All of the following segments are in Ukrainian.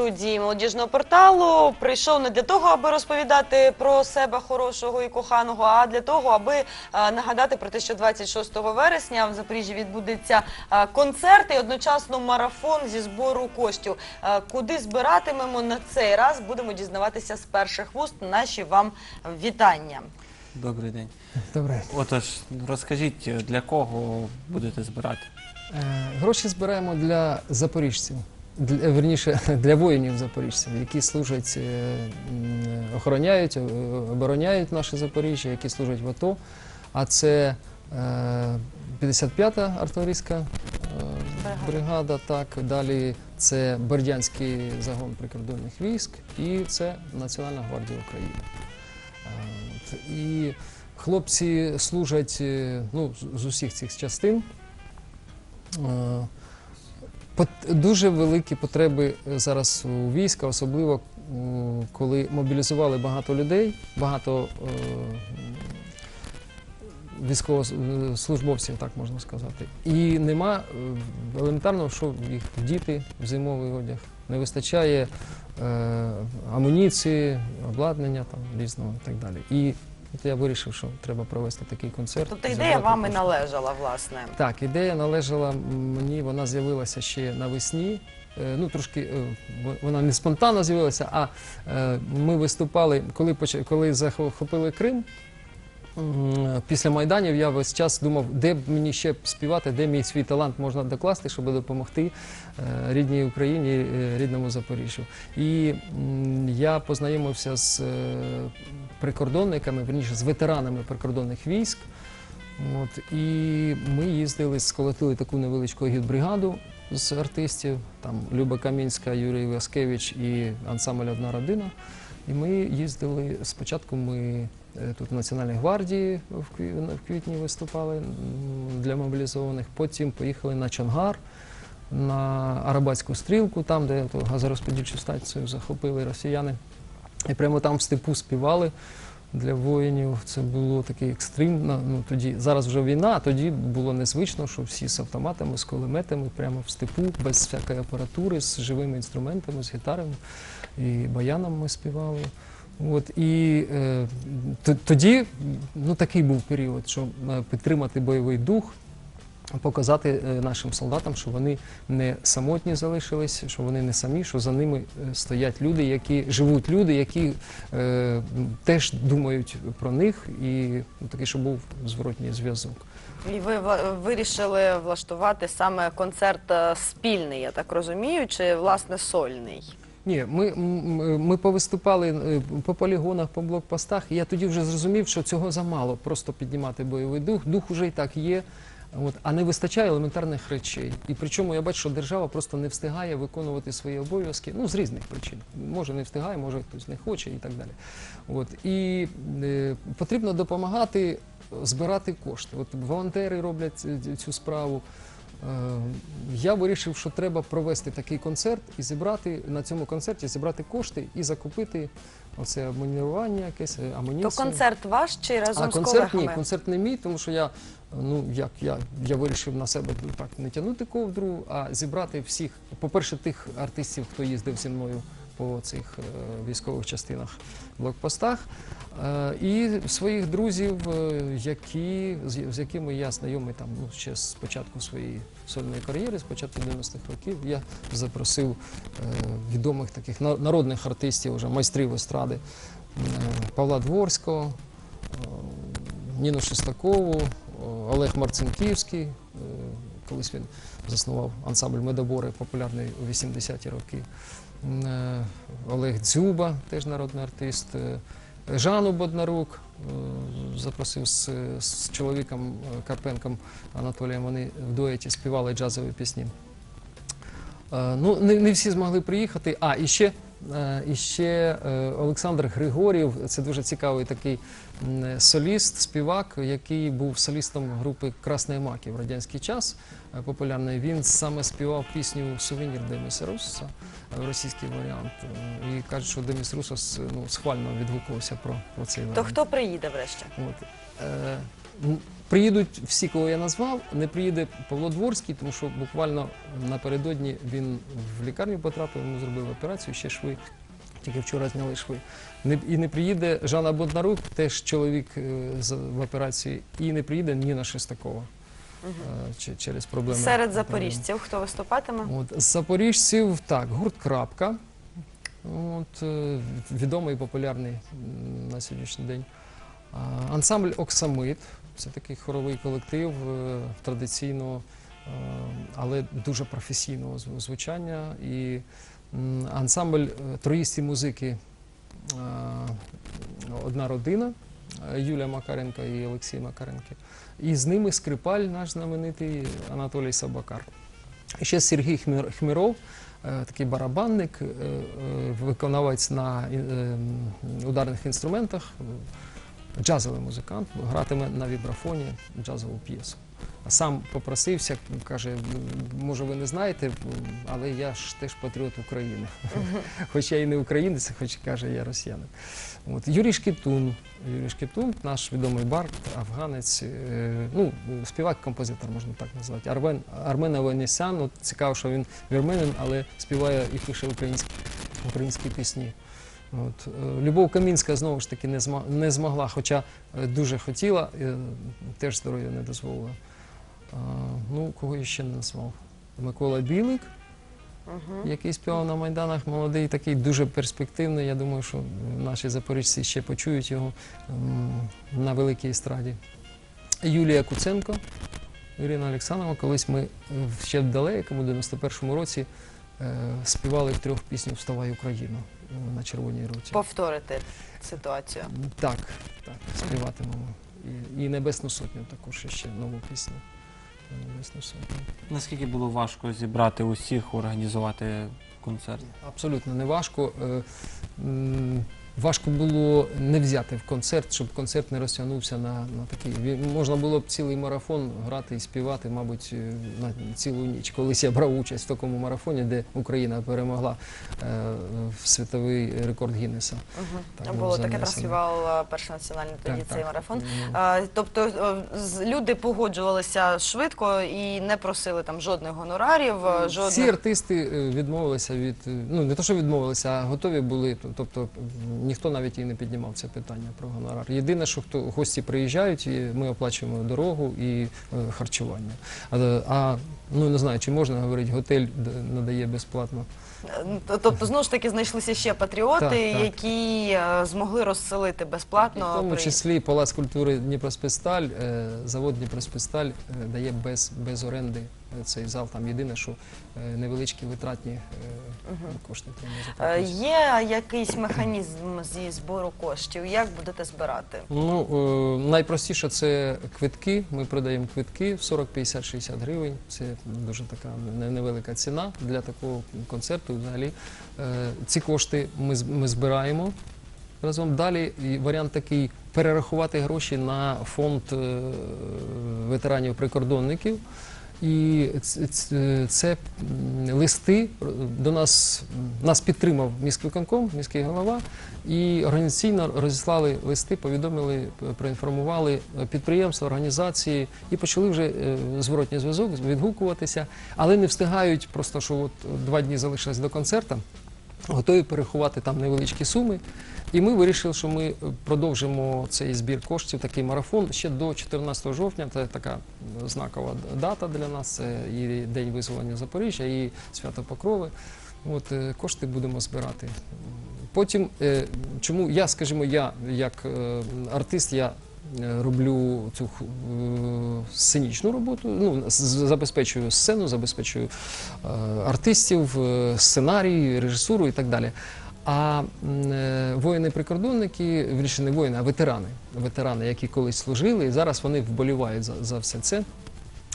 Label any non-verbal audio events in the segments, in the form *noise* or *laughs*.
студії молодіжного порталу прийшов не для того, аби розповідати про себе хорошого і коханого, а для того, аби е, нагадати про те, що 26 вересня в Запоріжжі відбудеться е, концерт і одночасно марафон зі збору коштів. Е, Куди збиратимемо на цей раз? Будемо дізнаватися з перших вуст. Наші вам вітання. Добрий день. Добре. Отож, розкажіть, для кого будете збирати? Е, Гроші збираємо для запоріжців, для, верніше *laughs* для воїнів запоріжців, які служать, е, охороняють, е, обороняють наше Запоріжжя, які служать в АТО. А це е, 55-та артилерійська е, бригада, так далі це Бердянський загон прикордонних військ і це Національна гвардія України. І хлопці служать ну, з усіх цих частин. Дуже великі потреби е, зараз у війська, особливо коли мобілізували багато людей, багато е, військовослужбовців, так можна сказати. І нема е, елементарно, що їх діти в зимовий одяг. Не вистачає амуніції, обладнання там різного і так далі. І от я вирішив, що треба провести такий концерт. Тобто ідея зібрати вам і кошти. належала, власне. Так, ідея належала мені, вона з'явилася ще навесні. Е, Ну, трошки е, вона не спонтанно з'явилася, а е, ми виступали, коли, поч- коли захопили Крим. Після Майданів я весь час думав, де б мені ще співати, де мій свій талант можна докласти, щоб допомогти е, рідній Україні, е, рідному Запоріжжю. І я познайомився з е, прикордонниками, верніше з ветеранами прикордонних військ. От, і ми їздили, сколотили таку невеличку агітбригаду з артистів, там Люба Камінська, Юрій Васкевич і ансамбль Одна родина. І ми їздили спочатку. Ми тут в Національній гвардії в квітні виступали для мобілізованих. Потім поїхали на Чонгар, на Арабатську стрілку, там, де газорозподільчу станцію захопили росіяни. І прямо там в степу співали для воїнів. Це було такий екстрим. Ну, тоді, зараз вже війна, а тоді було незвично, що всі з автоматами, з кулеметами, прямо в степу, без всякої апаратури, з живими інструментами, з гітарами і баяном ми співали. От, і е, тоді ну, такий був період, що е, підтримати бойовий дух, показати е, нашим солдатам, що вони не самотні залишились, що вони не самі, що за ними е, стоять люди, які живуть люди, які е, теж думають про них, і ну, такий, щоб був зворотній зв'язок. І ви вирішили влаштувати саме концерт спільний, я так розумію, чи власне сольний? Ні, ми, ми повиступали е, по полігонах, по блокпостах, я тоді вже зрозумів, що цього замало просто піднімати бойовий дух. Дух уже і так є. От, а не вистачає елементарних речей. І причому я бачу, що держава просто не встигає виконувати свої обов'язки, ну з різних причин. Може не встигає, може хтось не хоче і так далі. От, і е, потрібно допомагати збирати кошти. От волонтери роблять цю справу. Е, Я вирішив, що треба провести такий концерт і зібрати на цьому концерті зібрати кошти і закупити оце обмунірування, якесь е, амуніцію. То концерт ваш чи разом а з концерт ні, концерт не мій, тому що я ну як я, я вирішив на себе так не тягнути ковдру, а зібрати всіх. По-перше, тих артистів, хто їздив зі мною по цих е, військових частинах, блокпостах, е, і своїх друзів, е, які з, якими я знайомий там ну ще з початку своєї сольної кар'єри, з початку 90-х років. Я запросив відомих таких народних артистів, вже майстрів естради Павла Дворського. Ніну Шестакову, Олег Марцинківський. Колись він заснував ансамбль Медобори, популярний у 80-ті роки. Е, Олег Дзюба, теж народний артист. е, Жанну Боднарук е, запросив з, чоловіком Карпенком Анатолієм. Вони в дуеті співали джазові пісні. Ну, не, не всі змогли приїхати. А, і ще, і ще е, Олександр Григорів, це дуже цікавий такий соліст, співак, який був солістом групи Красної Маки в радянський час е, популярний. Він саме співав пісню Сувенір Деміса е, російський варіант. Е, І кажуть, що Деміс Русос ну, схвально відгукувався про, про цей То хто приїде врешті? От. Е, Приїдуть всі, кого я назвав, не приїде Павло Дворський, тому що буквально напередодні він в лікарню потрапив, йому зробили операцію, ще шви. Тільки вчора зняли шви. Не, і не приїде Жанна Боднарук, теж чоловік е, в операції, і не приїде Ніна Шестакова е, чи- через проблеми. Серед запоріжців хто виступатиме? От, з запоріжців, так, гурт Крапка. От, е, відомий і популярний м, на сьогоднішній день. А, Ансамбль Оксамит. Це такий хоровий колектив е, традиційного, е, але дуже професійного звучання. І ансамбль е, троїсті музики одна родина. Юлія Макаренко і Олексій Макаренко. І з ними скрипаль наш знаменитий Анатолій Сабакар. Ще Сергій Хмір- Хміров, такий барабанник, виконавець на ударних інструментах, джазовий музикант, гратиме на вібрафоні джазову п'єсу. Сам попросився, каже, може ви не знаєте, але я ж теж патріот України. Хоч я і не українець, хоч каже, я росіянин. От, Юрій Шкітун, Юрій Шкітун, наш відомий бард, афганець, е, ну, співак-композитор, можна так назвати. Армен, Армен Аванесян, от цікаво, що він вірменин, але співає і пише українські, українські пісні. От. е, Любов Камінська знову ж таки не, зма, не змогла, хоча е, дуже хотіла, е, теж здоров'я не дозволило. А, ну, кого я ще не назвав? Микола Білик, Мгм. який співав на Майданах, молодий, такий дуже перспективний. Я думаю, що наші запоріжці ще почують його на великій естраді. Юлія Куценко, Ірина Олександрова. Колись ми ще в далекому 91-му році співали трьох пісню Вставай Україну е, на червоній руці. Повторити ситуацію. Так, так, співатимемо. І, і Небесну сотню також ще нову пісню. Небесну сотню. Наскільки було важко зібрати усіх, організувати концерт? Абсолютно не важко. Важко було не взяти в концерт, щоб концерт не розтягнувся на, на такий. Можна було б цілий марафон грати і співати, мабуть, е, на цілу ніч. Колись я брав участь в такому марафоні, де Україна перемогла е, в світовий рекорд Гіннеса. Так було таке транслював е, перший національний тоді Так, цей так. марафон. А, Тобто е, люди погоджувалися швидко і не просили там жодних гонорарів, е, Всі артисти відмовилися від ну не то, що відмовилися, а готові були. Тобто ніхто навіть і не піднімав це питання про гонорар. Єдине, що хто гості приїжджають, і ми оплачуємо дорогу і е, харчування. А, а ну не знаю, чи можна говорити, готель надає безплатно. Тобто, знову ж таки, знайшлися ще патріоти, Так, так. які е, змогли розселити безплатно. В тому числі Палац культури Дніпроспесталь, е, завод Дніпроспесталь дає без, без оренди цей зал. Там єдине, що е, невеличкі витратні е, кошти Е. Є якийсь механізм зі збору коштів? Як будете збирати? Ну, найпростіше це квитки. Ми продаємо квитки в 40, 50, 60 гривень. Це дуже така невелика ціна для такого концерту. Взагалі, ці кошти ми, збираємо разом. Далі варіант такий перерахувати гроші на фонд е, ветеранів-прикордонників. І це листи до нас нас підтримав міськвиконком, міський голова, і організаційно розіслали листи, повідомили, проінформували е, підприємства, організації і почали вже е, зворотній зв'язок відгукуватися, але не встигають просто, що от два дні залишилось до концерту. Готові перерахувати там невеличкі суми. І ми вирішили, що ми продовжимо цей збір коштів, такий марафон ще до 14 жовтня. Це така знакова дата для нас. Це і День визволення Запоріжжя, і свято Покрови. От е, кошти будемо збирати. Потім, е, чому я, скажімо, я як е, артист, я роблю цю е, сценічну роботу, ну, забезпечую сцену, забезпечую е, артистів, е, сценарій, режисуру і так далі. А е, воїни-прикордонники, вірніше не воїни, а ветерани, ветерани, які колись служили, і зараз вони вболівають за, за все це.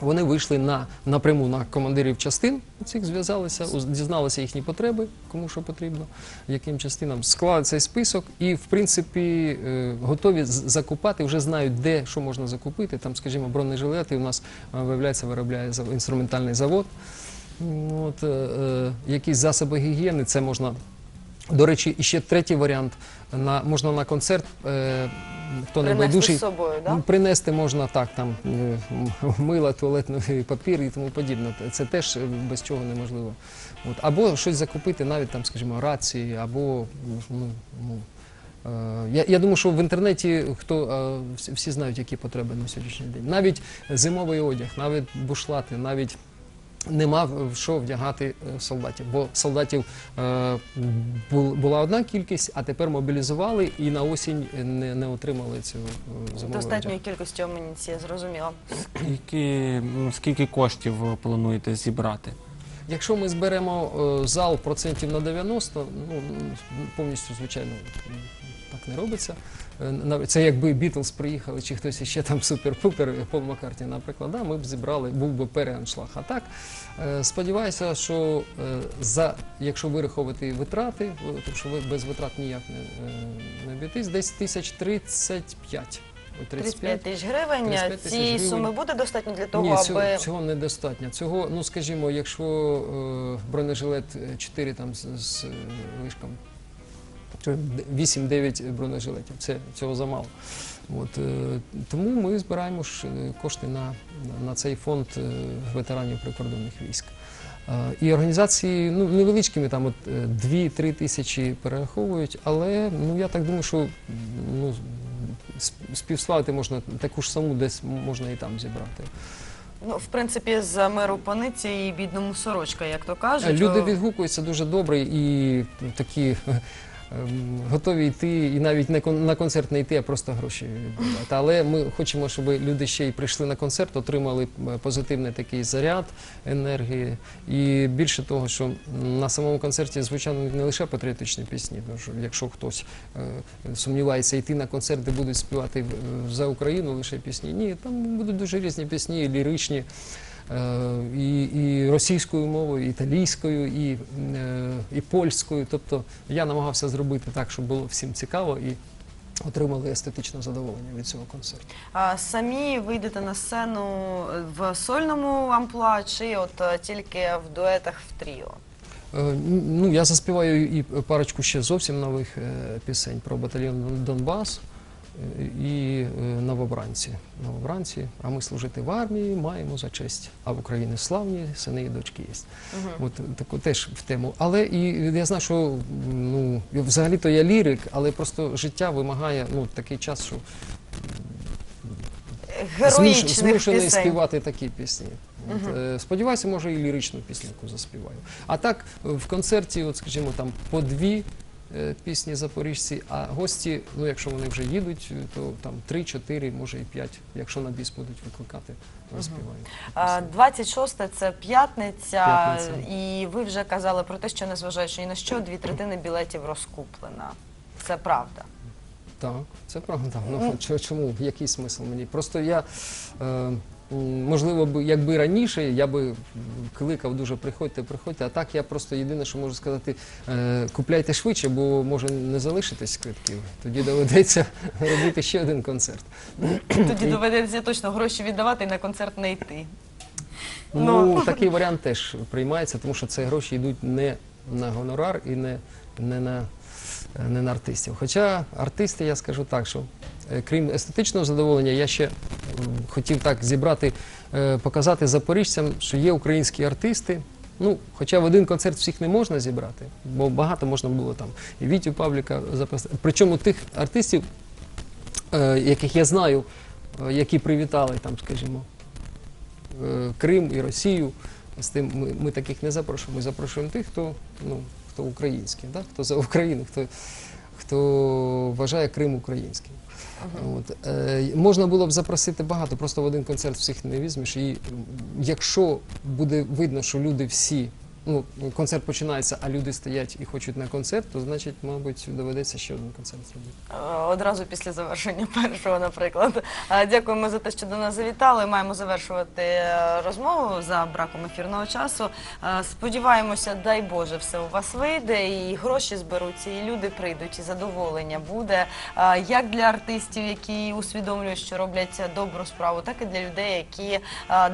Вони вийшли на напряму на командирів частин цих зв'язалися, дізналися їхні потреби, кому що потрібно, яким частинам склали цей список і, в принципі, е, готові закупати, вже знають, де що можна закупити. Там, скажімо, бронежилети у нас е, виявляється, виробляє інструментальний завод. От, е, е, якісь засоби гігієни, це можна До речі, і ще третій варіант. На, можна на концерт, е, хто не Принести байдужий, з собою, да? Принести можна так, там е, мила, туалетний *laughs* папір і тому подібне. Це теж е, без чого неможливо. От. Або щось закупити, навіть там, скажімо, рації, або ну, ну, е, я, я думаю, що в інтернеті хто е, всі знають, які потреби на сьогоднішній день. Навіть зимовий одяг, навіть бушлати, навіть. Нема в що вдягати е, солдатів, бо солдатів е, була одна кількість, а тепер мобілізували і на осінь не, не отримали цю е, зимову Достатньої кількості амуніції, зрозуміло. Які, скільки коштів плануєте зібрати? Якщо ми зберемо е, зал процентів на 90, ну повністю, звичайно, так не робиться. Е, Це якби Бітлз приїхали, чи хтось іще там супер-пупер, Пол Маккартні, наприклад, да, ми б зібрали, був би переаншлаг. А так, е, сподіваюся, що е, за, якщо вираховувати витрати, е, тому що ви без витрат ніяк не, е, не обійтись, десь тисяч 35. 35 тисяч гривень. 35 Цієї суми буде достатньо для того, Ні, аби цього, цього недостатньо. Цього, ну скажімо, якщо е, бронежилет 4 там з, з е, лишком, то 8-9 бронежилетів, це цього замало. От, е, тому ми збираємо ж е, кошти на, на, цей фонд е, ветеранів прикордонних військ. І організації ну, невеличкими, там от е, 2-3 тисячі перераховують, але ну, я так думаю, що ну, співславити можна таку ж саму, десь можна і там зібрати. ну, в принципі з миру пониці і бідному сорочка, як то кажуть. Люди відгукуються дуже добре і такі готові йти, і навіть не на концерт не йти, а просто гроші віддавати. Але ми хочемо, щоб люди ще й прийшли на концерт, отримали позитивний такий заряд енергії. І більше того, що на самому концерті звучали не лише патріотичні пісні, якщо хтось е, сумнівається йти на концерт, де будуть співати е, за Україну лише пісні, ні, там будуть дуже різні пісні, і ліричні. Е, і, і російською мовою, і італійською, і, е, і польською. Тобто я намагався зробити так, щоб було всім цікаво і отримали естетичне задоволення від цього концерту. А самі вийдете на сцену в сольному амплуа чи от е, тільки в дуетах в тріо? Е, Ну, я заспіваю і парочку ще зовсім нових е, пісень про батальйон Донбас е, і е, новобранці. Новобранці, а ми служити в армії маємо за честь. А в Україні славні сини і дочки є. От таку теж в тему. Але і я знаю, що ну взагалі-то я лірик, але просто життя вимагає ну такий час, що Героїчних змушений пісень. співати такі пісні. От, е, сподіваюся, може і ліричну пісню заспіваю. А так в концерті, от скажімо, там по дві. Е, Пісні запоріжці, а гості, ну якщо вони вже їдуть, е, то там три-чотири, може і п'ять, якщо на біс будуть викликати, заспіваємо. А, 26 це п'ятниця, П'ятниця. і ви вже казали про те, що незважаючи ні на що, дві третини білетів розкуплена. Це правда. Так, це правда. Ну чо- чому? Який смисл мені? Просто я. Е, Можливо, якби раніше я би кликав дуже приходьте, приходьте. А так я просто єдине, що можу сказати, е, купляйте швидше, бо може не залишитись квитків. Тоді доведеться *laughs* робити ще один концерт. Тоді доведеться точно гроші віддавати і на концерт не йти. Ну, *laughs* такий *laughs* варіант теж приймається, тому що це гроші йдуть не на гонорар і не, не, на, не на артистів. Хоча артисти, я скажу так, що е, крім естетичного задоволення, я ще хотів так зібрати, е, показати запоріжцям, що є українські артисти. Ну, хоча в один концерт всіх не можна зібрати, бо багато можна було там і Вітю Павліка запросити. Причому тих артистів, е, яких я знаю, е, які привітали там, скажімо, Крим і Росію. З тим ми, ми таких не запрошуємо. Ми запрошуємо тих, хто, ну, хто український, да? хто за Україну, хто, хто вважає Крим українським. От, е, можна було б запросити багато, просто в один концерт всіх не візьмеш. І якщо буде видно, що люди всі, ну, концерт починається, а люди стоять і хочуть на концерт, то значить, мабуть, доведеться ще один концерт зробити. Е, Одразу після завершення *laughs* першого, наприклад. Е, Дякуємо за те, що до нас завітали. Маємо завершувати е, розмову за браком ефірного часу. Сподіваємося, дай Боже, все у вас вийде, і гроші зберуться, і люди прийдуть, і задоволення буде як для артистів, які усвідомлюють, що роблять добру справу, так і для людей, які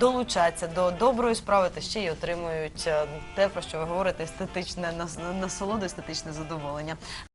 долучаться до доброї справи та ще й отримують те, про що ви говорите, естетичне нас- насолода, естетичне задоволення.